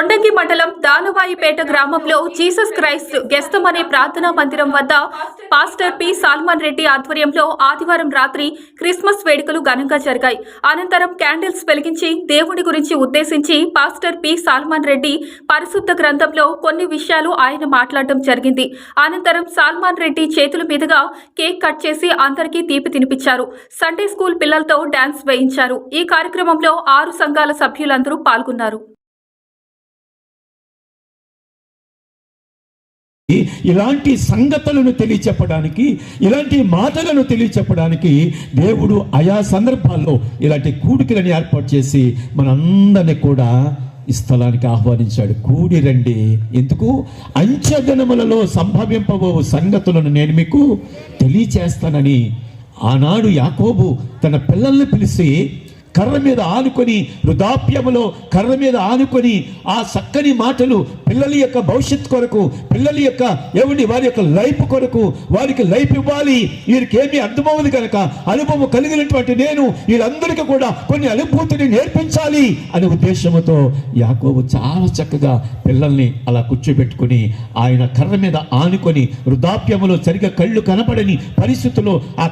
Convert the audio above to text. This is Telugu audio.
కొండంగి మండలం దానవాయిపేట గ్రామంలో జీసస్ క్రైస్ట్ గెస్తం అనే ప్రార్థనా మందిరం వద్ద పాస్టర్ పి. సాల్మాన్ రెడ్డి ఆధ్వర్యంలో ఆదివారం రాత్రి క్రిస్మస్ వేడుకలు ఘనంగా జరిగాయి. అనంతరం క్యాండిల్స్ వెలిగించి దేవుడి గురించి ఉద్దేశించి పాస్టర్ పి. సాల్మాన్ రెడ్డి పరిశుద్ధ గ్రంథంలో కొన్ని విషయాలు ఆయన మాట్లాడటం జరిగింది. అనంతరం సాల్మాన్ రెడ్డి చేతుల మీదుగా కేక్ కట్ చేసి అందరికీ తీపి తినిపించారు. సండే స్కూల్ పిల్లలతో డాన్స్ వేయించారు. ఈ కార్యక్రమంలో ఆరు సంఘాల సభ్యులందరూ పాల్గొన్నారు. ఇలాంటి సంగతులను తెలియచెప్పడానికి ఇలాంటి మాటలను తెలియచెప్పడానికి దేవుడు ఆయా సందర్భాల్లో ఇలాంటి కూడికలను ఏర్పాటు చేసి మనందరినీ కూడా ఈ స్థలానికి ఆహ్వానించాడు. కూడి రండి. ఎందుకు? అంచెదినములలో సంభవింపబో సంగతులను నేను మీకు తెలియచేస్తానని ఆనాడు యాకోబు తన పిల్లల్ని పిలిచి కర్ర మీద ఆనుకొని వృధాప్యములో కర్ర మీద ఆనుకొని ఆ చక్కని మాటలు పిల్లల యొక్క భవిష్యత్ కొరకు పిల్లల యొక్క ఎవరి వారి యొక్క లైఫ్ కొరకు వారికి లైఫ్ ఇవ్వాలి. వీరికి ఏమీ అర్థమవుతుంది కనుక అనుభవం కలిగినటువంటి నేను వీళ్ళందరికీ కూడా కొన్ని అనుభూతిని నేర్పించాలి అనే ఉద్దేశంతో యాకోబు చాలా చక్కగా పిల్లల్ని అలా కూర్చోబెట్టుకుని ఆయన కర్ర మీద ఆనుకొని వృధాప్యములో సరిగా కళ్ళు కనపడని పరిస్థితుల్లో ఆ